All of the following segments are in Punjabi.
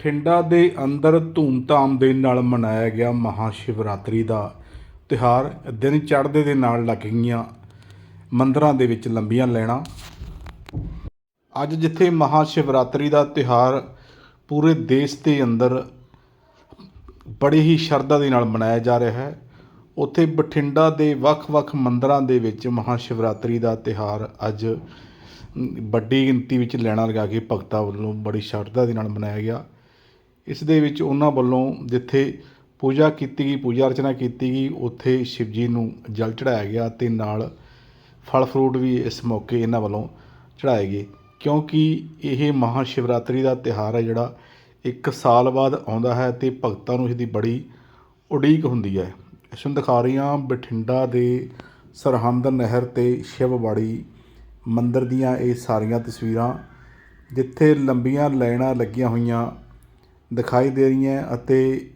ਬਠਿੰਡਾ ਦੇ ਅੰਦਰ ਧੂਮਧਾਮ ਦੇ ਨਾਲ ਮਨਾਇਆ ਗਿਆ ਮਹਾ ਸ਼ਿਵਰਾਤਰੀ ਦਾ ਤਿਹਾਰ ਦਿਨ ਚੜ੍ਹਦੇ ਦੇ ਨਾਲ ਲੱਗ ਗਈਆਂ ਮੰਦਰਾਂ ਦੇ ਵਿੱਚ ਲੰਬੀਆਂ ਲੈਣਾ ਅੱਜ ਜਿੱਥੇ ਮਹਾ ਸ਼ਿਵਰਾਤਰੀ ਦਾ ਤਿਹਾਰ ਪੂਰੇ ਦੇਸ਼ ਦੇ ਅੰਦਰ ਬੜੀ ਹੀ ਸ਼ਰਧਾ ਦੇ ਨਾਲ ਮਨਾਇਆ ਜਾ ਰਿਹਾ ਹੈ, ਉੱਥੇ ਬਠਿੰਡਾ ਦੇ ਵੱਖ-ਵੱਖ ਮੰਦਰਾਂ ਦੇ ਵਿੱਚ ਮਹਾ ਸ਼ਿਵਰਾਤਰੀ ਦਾ ਤਿਹਾਰ ਅੱਜ ਵੱਡੀ ਗਿਣਤੀ ਵਿੱਚ ਲੈਣਾ ਲਗਾ ਕੇ ਭਗਤਾਂ ਵੱਲੋਂ ਬੜੀ ਸ਼ਰਧਾ ਦੇ ਨਾਲ ਮਨਾਇਆ ਗਿਆ। ਇਸ ਦੇ ਵਿੱਚ ਉਹਨਾਂ ਵੱਲੋਂ ਜਿੱਥੇ ਪੂਜਾ ਕੀਤੀ ਗਈ, ਪੂਜਾ ਅਰਚਨਾ ਕੀਤੀ ਗਈ, ਉੱਥੇ ਸ਼ਿਵ ਜੀ ਨੂੰ ਜਲ ਚੜਾਇਆ ਗਿਆ ਤੇ ਨਾਲ ਫਲ ਫਰੂਟ ਵੀ ਇਸ ਮੌਕੇ ਇਹਨਾਂ ਵੱਲੋਂ ਚੜਾਏ ਗਏ। ਕਿਉਂਕਿ ਇਹ ਮਹਾ ਸ਼ਿਵਰਾਤਰੀ ਦਾ ਤਿਹਾਰ ਹੈ ਜਿਹੜਾ ਇੱਕ ਸਾਲ ਬਾਅਦ ਆਉਂਦਾ ਹੈ ਤੇ ਭਗਤਾਂ ਨੂੰ ਇਸ ਦੀ ਬੜੀ ਉਡੀਕ ਹੁੰਦੀ ਹੈ। ਇਸ ਨੂੰ ਦਿਖਾ ਹਾਂ ਬਠਿੰਡਾ ਦੇ ਸਰਹੰਦ ਨਹਿਰ ਤੇ ਸ਼ਿਵਵਾੜੀ ਮੰਦਿਰ ਦੀਆਂ ਇਹ ਸਾਰੀਆਂ ਤਸਵੀਰਾਂ ਜਿੱਥੇ ਲੰਬੀਆਂ ਲਾਈਨਾਂ ਲੱਗੀਆਂ ਹੋਈਆਂ ਦਿਖਾਈ ਦੇ ਰਹੀਆਂ ਅਤੇ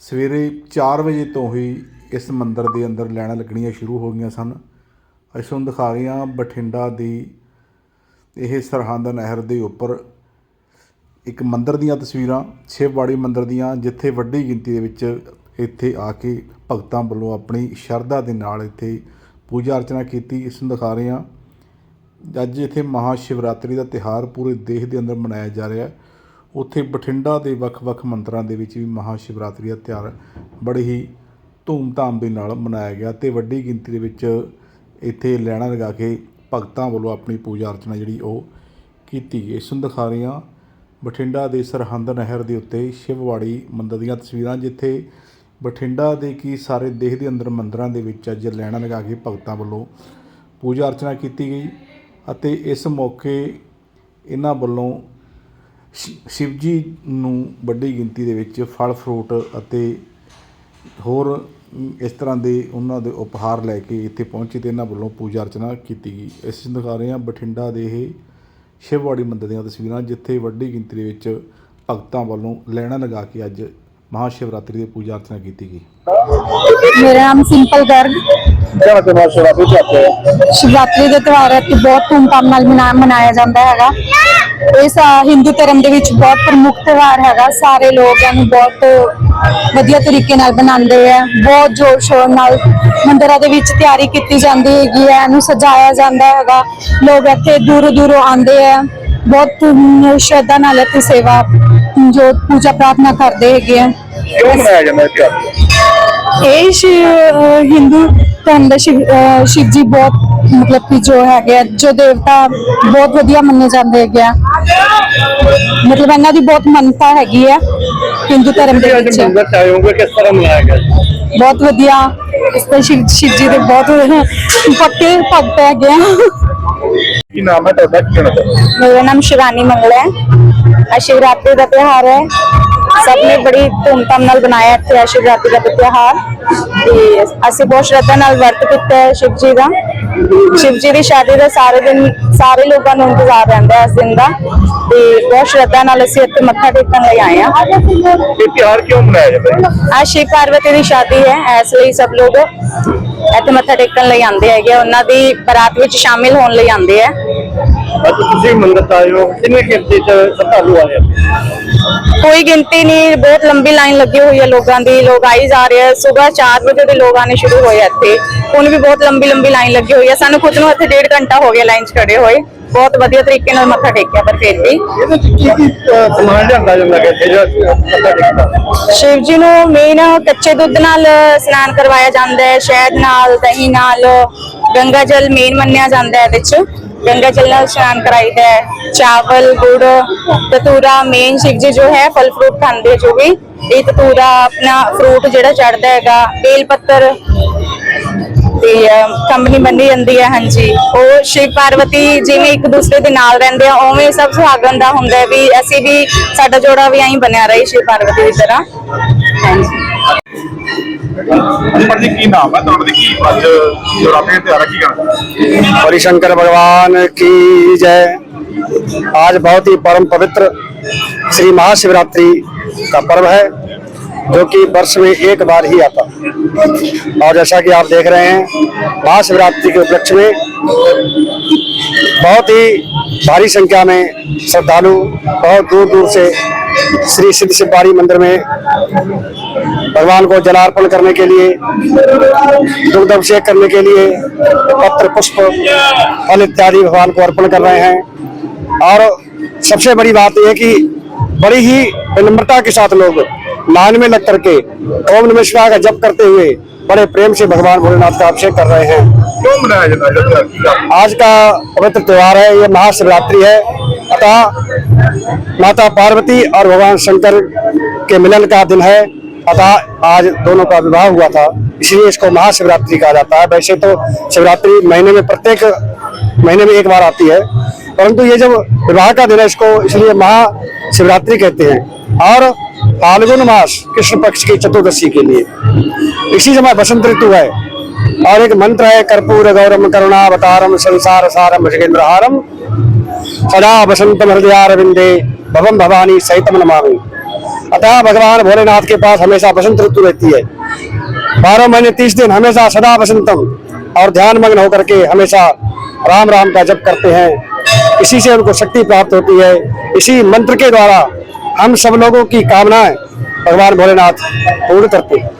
ਸਵੇਰੇ 4 ਵਜੇ ਤੋਂ ਹੀ ਇਸ ਮੰਦਿਰ ਦੇ ਅੰਦਰ ਲਾਈਨਾਂ ਲੱਗਣੀਆਂ ਸ਼ੁਰੂ ਹੋ ਗਈਆਂ ਸਨ। ਅਸੀਂ ਨੂੰ ਦਿਖਾ ਹਾਂ ਬਠਿੰਡਾ ਦੀ ਇਹ ਸਰਹੰਦ ਨਹਿਰ ਦੇ ਉੱਪਰ ਇੱਕ ਮੰਦਿਰ ਦੀਆਂ ਤਸਵੀਰਾਂ ਸ਼ਿਵਵਾੜੀ ਮੰਦਿਰ ਦੀਆਂ, ਜਿੱਥੇ ਵੱਡੀ ਗਿਣਤੀ ਦੇ ਵਿੱਚ ਇੱਥੇ ਆ ਕੇ ਭਗਤਾਂ ਵੱਲੋਂ ਆਪਣੀ ਸ਼ਰਧਾ ਦੇ ਨਾਲ ਇੱਥੇ ਪੂਜਾ ਅਰਚਨਾ ਕੀਤੀ। ਇਸ ਨੂੰ ਦਿਖਾ ਰਹੇ ਹਾਂ। ਅੱਜ ਇੱਥੇ ਮਹਾ ਸ਼ਿਵਰਾਤਰੀ ਦਾ ਤਿਹਾਰ ਪੂਰੇ ਦੇਸ਼ ਦੇ ਅੰਦਰ ਮਨਾਇਆ ਜਾ ਰਿਹਾ ਹੈ। ਉੱਥੇ ਬਠਿੰਡਾ ਦੇ ਵੱਖ-ਵੱਖ ਮੰਦਰਾਂ ਦੇ ਵਿੱਚ ਵੀ ਮਹਾ ਸ਼ਿਵਰਾਤਰੀ ਦਾ ਤਿਉਹਾਰ ਬੜੇ ਹੀ ਧੂਮ-ਧਾਮ ਦੇ ਨਾਲ ਮਨਾਇਆ ਗਿਆ ਤੇ ਵੱਡੀ ਗਿਣਤੀ ਦੇ ਵਿੱਚ ਇੱਥੇ ਲੈਣਾ ਲਗਾ ਕੇ ਭਗਤਾਂ ਵੱਲੋਂ ਆਪਣੀ ਪੂਜਾ ਅਰਚਨਾ ਜਿਹੜੀ ਉਹ ਕੀਤੀ ਗਈ। ਇਸ ਨੂੰ ਦਿਖਾ ਰਹੇ ਹਾਂ। ਬਠਿੰਡਾ ਦੇ ਸਰਹੰਦ ਨਹਿਰ ਦੇ ਉੱਤੇ ਸ਼ਿਵਵਾੜੀ ਮੰਦਰ ਦੀਆਂ ਤਸਵੀਰਾਂ, ਜਿੱਥੇ ਬਠਿੰਡਾ ਦੇ ਕੀ ਸਾਰੇ ਦੇਸ਼ ਦੇ ਅੰਦਰ ਮੰਦਰਾਂ ਦੇ ਵਿੱਚ ਅੱਜ ਲੈਣਾ ਲਗਾ ਕੇ ਭਗਤਾਂ ਵੱਲੋਂ ਪੂਜਾ ਅਰਚਨਾ ਕੀਤੀ ਗਈ ਅਤੇ ਇਸ ਮੌਕੇ ਇਹਨਾਂ ਵੱਲੋਂ ਸ਼ਿ ਸ਼ਿਵ ਜੀ ਨੂੰ ਵੱਡੀ ਗਿਣਤੀ ਦੇ ਵਿੱਚ ਫਲ ਫਰੂਟ ਅਤੇ ਹੋਰ ਇਸ ਤਰ੍ਹਾਂ ਦੇ ਉਹਨਾਂ ਦੇ ਉਪਹਾਰ ਲੈ ਕੇ ਇੱਥੇ ਪਹੁੰਚੇ ਤੇ ਇਹਨਾਂ ਵੱਲੋਂ ਪੂਜਾ ਅਰਚਨਾ ਕੀਤੀ ਗਈ। ਅਸੀਂ ਦਿਖਾ ਰਹੇ ਹਾਂ ਬਠਿੰਡਾ ਦੇ ਇਹ ਸ਼ਿਵਵਾੜੀ ਮੰਦਰ ਦੀਆਂ ਤਸਵੀਰਾਂ ਜਿੱਥੇ ਵੱਡੀ ਗਿਣਤੀ ਦੇ ਵਿੱਚ ਭਗਤਾਂ ਵੱਲੋਂ ਲੈਣਾ ਲਗਾ ਕੇ ਅੱਜ ਮਹਾਸ਼ਿਵਰਾਤਰੀ ਦੀ ਪੂਜਾ ਅਰਚਨਾ ਕੀਤੀ ਗਈ। ਮੇਰਾ ਨਾਮ ਸਿੰਪਲ ਗਰਗ। ਸ਼ਿਵਰਾਤਰੀ ਦੇ ਆਤੇ ਹੈ ਸ਼ਿਵਰਾਤਰੀ ਦਾ ਤਿਉਹਾਰ ਹੈ ਬਹੁਤ ਧੂਮਧਾਮ ਨਾਲ ਮਨਾ- ਮਨਾਇਆ ਜਾਂਦਾ ਹੈਗਾ। ਇਸ ਹਿੰਦੂ ਧਰਮ ਦੇ ਵਿੱਚ ਬਹੁਤ ਪ੍ਰਮੁੱਖ ਤਿਉਹਾਰ ਹੈਗਾ। ਸਾਰੇ ਲੋਕ ਇਹਨੂੰ ਬਹੁਤ ਵਧੀਆ ਤਰੀਕੇ ਨਾਲ ਬਣਾਉਂਦੇ ਆ। ਬਹੁਤ ਜ਼ੋਰ ਸ਼ੋਰ ਨਾਲ ਮੰਦਰਾਂ ਦੇ ਵਿੱਚ ਤਿਆਰੀ ਕੀਤੀ ਜਾਂਦੀ ਹੈਗੀ ਹੈ ਇਹਨੂੰ ਸਜਾਇਆ ਜਾਂਦਾ ਹੈਗਾ। ਲੋਕ ਇੱਥੇ ਦੂਰੋਂ ਦੂਰੋਂ ਆਉਂਦੇ ਆ। ਬਹੁਤ ਸ਼ਰਧਾ ਨਾਲ ਇੱਥੇ ਸੇਵਾ ਜੋ ਪੂਜਾ ਪ੍ਰਾਰਥਨਾ ਕਰਦੇ ਹੈਗੇ ਆ। ਕਿਉਂ ਮਨਾਇਆ ਜਾਂਦਾ ਇਹ ਇਹ ਹਿੰਦੂ ਧਰਮ ਦਾ ਸ਼ਿਵ ਜੀ ਬਹੁਤ ਮਤਲਬ ਕਿ ਜੋ ਹੈਗੇ ਆ ਜੋ ਦੇਵਤਾ ਬਹੁਤ ਵਧੀਆ ਮੰਨੇ ਜਾਂਦੇ ਹੈਗੇ ਆ। ਮਤਲਬ ਇਹਨਾਂ ਦੀ ਬਹੁਤ ਮੰਨਤਾ ਹੈਗੀ ਆ ਹਿੰਦੂ ਧਰਮ ਦੇ ਵਿੱਚ। ਬਹੁਤ ਵਧੀਆ। ਇਸ ਤੇ ਸ਼ਿਵ ਜੀ ਦੇ ਬਹੁਤ ਪੱਕੇ ਭਗਤ ਹੈਗੇ ਆ। ਕੀ ਨਾਮ ਹੈ ਤੁਹਾਡਾ? ਕੀ ਨਾਮ ਹੈ ਮੇਰਾ ਨਾਮ ਸ਼ਿਵਾਨੀ ਮੰਗਲ ਹੈ। ਆ ਸ਼ਿਵਰਾਤਰੀ ਦਾ ਤਿਉਹਾਰ ਹੈ। ਸਭ ਨੇ ਬੜੀ ਧੂਮ ਧਾਮ ਨਾਲ ਬਣਾਇਆ ਇੱਥੇ ਆ ਸ਼ਿਵਰਾਤਰੀ ਦਾ ਤਿਉਹਾਰ। ਤੇ ਅਸੀਂ ਬਹੁਤ ਸ਼ਰਧਾ ਨਾਲ ਵਰਤ ਕੀਤਾ ਹੈ ਸ਼ਿਵ ਜੀ ਦਾ। ਸ਼ਿਵ ਜੀ ਦੀ ਸ਼ਾਦੀ ਦਾ ਸਾਰੇ ਦਿਨ ਸਾਰੇ ਲੋਕਾਂ ਨੂੰ ਇੰਤਜ਼ਾਰ ਰਹਿੰਦਾ ਹੈ ਇਸ ਦਿਨ ਦਾ। ਤੇ ਬਹੁਤ ਸ਼ਰਧਾ ਨਾਲ ਅਸੀਂ ਇੱਥੇ ਮੱਥਾ ਟੇਕਣ ਲਈ ਆਏ ਹਾਂ। ਇਹ ਤਿਉਹਾਰ ਕਿਉਂ ਮਨਾਇਆ ਜਾਂਦਾ ਹੈ? ਅੱਜ ਸ਼ਿਵ ਪਾਰਵਤੀ ਦੀ ਸ਼ਾਦੀ ਹੈ ਇਸ ਲਈ ਸਭ ਲੋਕ ਇੱਥੇ ਮੱਥਾ ਟੇਕਣ ਲਈ ਆਉਂਦੇ ਹੈਗੇ ਉਹਨਾਂ ਦੀ ਬਰਾਤ ਵਿੱਚ ਸ਼ਾਮਿਲ ਹੋਣ ਲਈ ਆਉਂਦੇ ਹੈ ਅੱਜ ਤੁਸੀਂ ਚ ਆਏ ਹੋ ਕਿੰਨੇ ਗਿਣਤੀ ਚ ਸ਼ਰਧਾਲੂ ਆਏ ਕੋਈ ਗਿਣਤੀ ਨਹੀਂ ਬਹੁਤ ਲੰਬੀ ਲਾਈਨ ਲੱਗੀ ਹੋਈ ਹੈ ਲੋਕਾਂ ਦੀ। ਲੋਕ ਆਈ ਜਾ ਰਹੇ ਆ। ਸਵੇਰ 4 ਵਜੇ ਦੇ ਲੋਕ ਆਣੇ ਸ਼ੁਰੂ ਹੋਏ ਇੱਥੇ। ਹੁਣ ਵੀ ਬਹੁਤ ਲੰਬੀ ਲੰਬੀ ਲਾਈਨ ਲੱਗੀ ਹੋਈ ਹੈ। ਸਾਨੂੰ ਖੁਦ ਨੂੰ ਇੱਥੇ ਡੇਢ ਘੰਟਾ ਹੋ ਗਿਆ ਲਾਈਨ 'ਚ ਖੜੇ ਹੋਏ। ਬਹੁਤ ਵਧੀਆ ਤਰੀਕੇ ਨਾਲ ਮੱਥਾ ਟੇਕਿਆ ਪਰ ਫਿਰ ਵੀ। ਇਹਦੇ ਚ ਕੀ ਕੀ ਅਹ, ਸਮਾਨ ਲਿਆਂਦਾ ਜਾਂਦਾ ਹੈ? ਇੱਥੇ ਜਿਹੜਾ ਮੱਥਾ ਟੇਕਦਾ? ਸ਼ਿਵ ਜੀ ਨੂੰ ਮੇਨ ਕੱਚੇ ਦੁੱਧ ਨਾਲ ਇਸ਼ਨਾਨ ਕਰਵਾਇਆ ਜਾਂਦਾ ਹੈ। ਸ਼ਹਿਦ ਨਾਲ ਦਹੀਂ ਨਾਲ ਗੰਗਾ ਜਲ ਮੇਨ ਮੰਨਿਆ ਜਾਂਦਾ ਹੈ ਇਹਦੇ 'ਚ। ਗੰਗਾ ਜਲ ਨਾਲ ਇਸ਼ਨਾਨ ਕਰਾਈਦਾ ਹੈ ਚਾਵਲ ਗੁੜ ਤਤੂਰਾ ਮੇਨ ਸ਼ਿਵ ਜੀ ਜੋ ਹੈ ਫਲ ਫਰੂਟ ਖਾਂਦੇ ਜੋ ਇਹ ਤਤੂਰਾ ਆਪਣਾ ਫਰੂਟ ਜਿਹੜਾ ਚੜਦਾ ਹੈਗਾ ਬੇਲ ਪੱਤਰ ਤੇ ਕੰਪਨੀ ਬੰਨੀ ਜਾਂਦੀ ਹੈ ਹਾਂਜੀ ਉਹ ਸ਼ਿਵ ਪਾਰਵਤੀ ਜਿਵੇਂ ਇੱਕ ਦੂਸਰੇ ਦੇ ਨਾਲ ਰਹਿੰਦੇ ਆ ਉਵੇਂ ਸਭ ਸੁਹਾਗਣ ਦਾ ਹੁੰਦਾ ਹੈ ਵੀ ਅਸੀਂ ਵੀ ਸਾਡਾ ਜੋੜਾ ਵੀ ਐਂ ਬਣਿਆ ਰਹੇ ਸ਼ਿਵ ਪਾਰਵਤੀ ਦੀ ਤਰ੍ਹਾਂ ਹਾਂਜੀ ਅੰਮ੍ਰਿਤ ਜੀ ਕੀ ਨਾਮ ਹੈ ਤੁਹਾਡੇ ਕੀ ਅੱਜ ਸ਼ਿਵਰਾਤਰੀ ਦਾ ਤਿਉਹਾਰ ਹੈ, ਕੀ ਕਹਿਣਾ हरिशंकर भगवान की जय आज बहुत ही परम पवित्र श्री महाशिवरात्रि का पर्व है जो कि वर्ष में एक बार ही आता है और जैसा कि आप देख रहे हैं महाशिवरात्रि के उपलक्ष्य में बहुत ही भारी संख्या में श्रद्धालु बहुत दूर दूर से श्री सिद्ध शिवबाड़ी मंदिर में भगवान को जलार्पण करने के लिए दुग्ध अभिषेक करने के लिए पत्र, पुष्प, फल इत्यादि भगवान को अर्पण कर रहे हैं। और सबसे बड़ी बात यह कि बड़ी ही विनम्रता के साथ लोग लाइन में लग करके ओम नमः शिवाय का जप करते हुए बड़े प्रेम से भगवान भोलेनाथ का अभिषेक कर रहे हैं? आज का पवित्र त्योहार है, ये महाशिवरात्रि है। अतः माता पार्वती और भगवान शंकर के मिलन का दिन है। अतः आज दोनों का विवाह हुआ था। इसलिए इसको महाशिवरात्रि कहा जाता है। वैसे तो शिवरात्रि महीने में प्रत्येक महीने में एक बार आती है। परंतु ये जब विवाह का दिन है, इसको इसलिए महाशिवरात्रि कहते हैं। और फाल्गुन मास कृष्ण पक्ष की चतुर्दशी के लिए। इसी समय बसंत ऋतु है। और एक मंत्र है, कर्पूर गौरम करुणावतारम संसार सारम भजगेंद्रहारम सदा बसंत हृदयारविंदे भवम भवानी सहितम नमामि। अतः भगवान भोलेनाथ के पास हमेशा बसंत ऋतु रहती है। बारह महीने, तीस दिन हमेशा सदा बसंतम और ध्यान मग्न होकर के हमेशा राम राम का जप करते हैं। इसी से उनको शक्ति प्राप्त होती है। इसी मंत्र के द्वारा हम सब लोगों की कामनाएँ भगवान भोलेनाथ पूर्ण करते हैं।